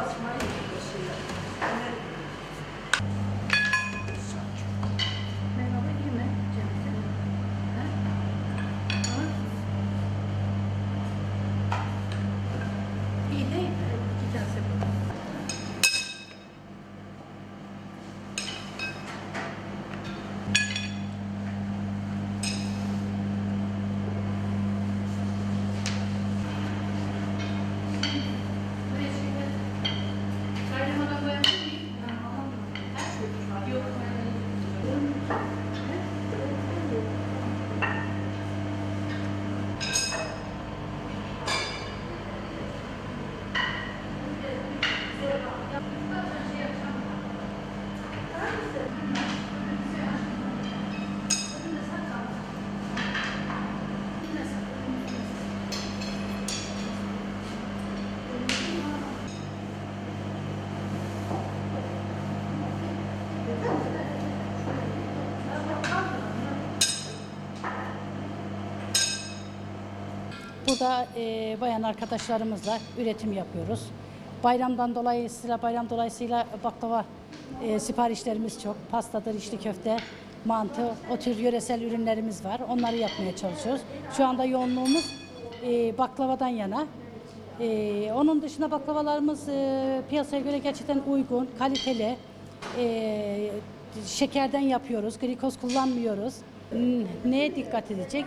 は閉まりにしてほしい。Burada e, bayan arkadaşlarımızla üretim yapıyoruz. Bayramdan dolayısıyla bayram dolayısıyla baklava e, siparişlerimiz çok. Pastadır, içli köfte, mantı, o tür yöresel ürünlerimiz var. Onları yapmaya çalışıyoruz. Şu anda yoğunluğumuz e, baklavadan yana. E, onun dışında baklavalarımız e, piyasaya göre gerçekten uygun, kaliteli. E, şekerden yapıyoruz, glikoz kullanmıyoruz. Neye dikkat edecek?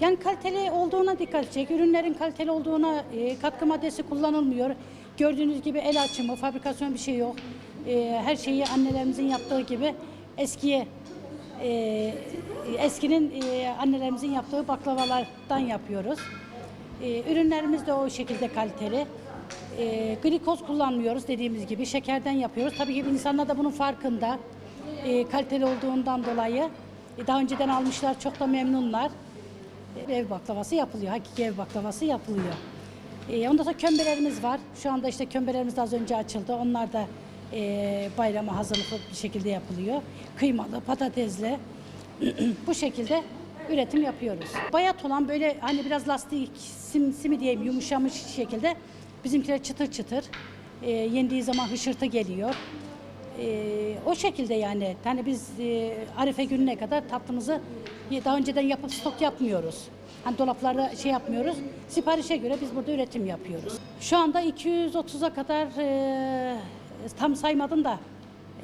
Yani kaliteli olduğuna dikkat edecek. Ürünlerin kaliteli olduğuna e, katkı maddesi kullanılmıyor. Gördüğünüz gibi el açımı, fabrikasyon bir şey yok. E, her şeyi annelerimizin yaptığı gibi eskiye e, eskinin e, annelerimizin yaptığı baklavalardan yapıyoruz. E, ürünlerimiz de o şekilde kaliteli. E, glikoz kullanmıyoruz dediğimiz gibi. Şekerden yapıyoruz. Tabii ki insanlar da bunun farkında. E, kaliteli olduğundan dolayı. E, daha önceden almışlar, çok da memnunlar. Ev baklavası yapılıyor. Hakiki ev baklavası yapılıyor. E, ondan sonra kömbelerimiz var. Şu anda işte kömbelerimiz az önce açıldı. Onlar da e, bayrama hazırlıklı bir şekilde yapılıyor. Kıymalı, patatesli. Bu şekilde üretim yapıyoruz. Bayat olan böyle hani biraz lastik sim, simi diyeyim yumuşamış şekilde bizimkiler çıtır çıtır. E, yendiği zaman hışırtı geliyor. E, o şekilde yani. Hani biz e, Arife gününe kadar tatlımızı daha önceden yapıp stok yapmıyoruz. Hani dolaplarda şey yapmıyoruz. Siparişe göre biz burada üretim yapıyoruz. Şu anda 230'a kadar e, tam saymadım da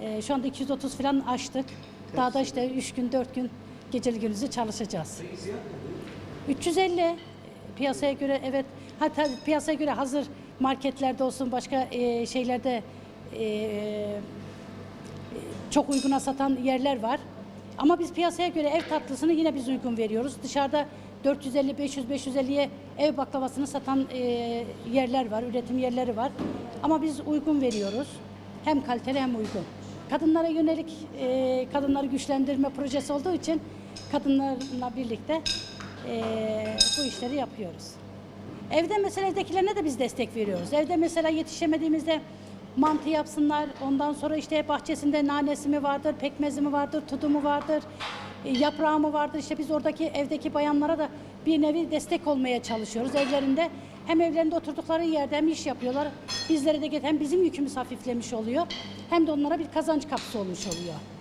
e, şu anda 230 falan açtık. Daha da işte 3 gün 4 gün geceli gündüzü çalışacağız. 350 piyasaya göre evet hatta piyasaya göre hazır marketlerde olsun başka e, şeylerde e, çok uyguna satan yerler var. Ama biz piyasaya göre ev tatlısını yine biz uygun veriyoruz. Dışarıda 450 500 550'ye ev baklavasını satan e, yerler var, üretim yerleri var. Ama biz uygun veriyoruz. Hem kaliteli hem uygun. Kadınlara yönelik e, kadınları güçlendirme projesi olduğu için kadınlarla birlikte e, bu işleri yapıyoruz. Evde mesela evdekilerine de biz destek veriyoruz. Evde mesela yetişemediğimizde mantı yapsınlar. Ondan sonra işte bahçesinde nanesi mi vardır, pekmezi mi vardır, tudu mu vardır, e, yaprağı mı vardır. İşte biz oradaki evdeki bayanlara da bir nevi destek olmaya çalışıyoruz. Evlerinde hem evlerinde oturdukları yerde hem iş yapıyorlar. Bizlere de hem bizim yükümüz hafiflemiş oluyor hem de onlara bir kazanç kapısı olmuş oluyor.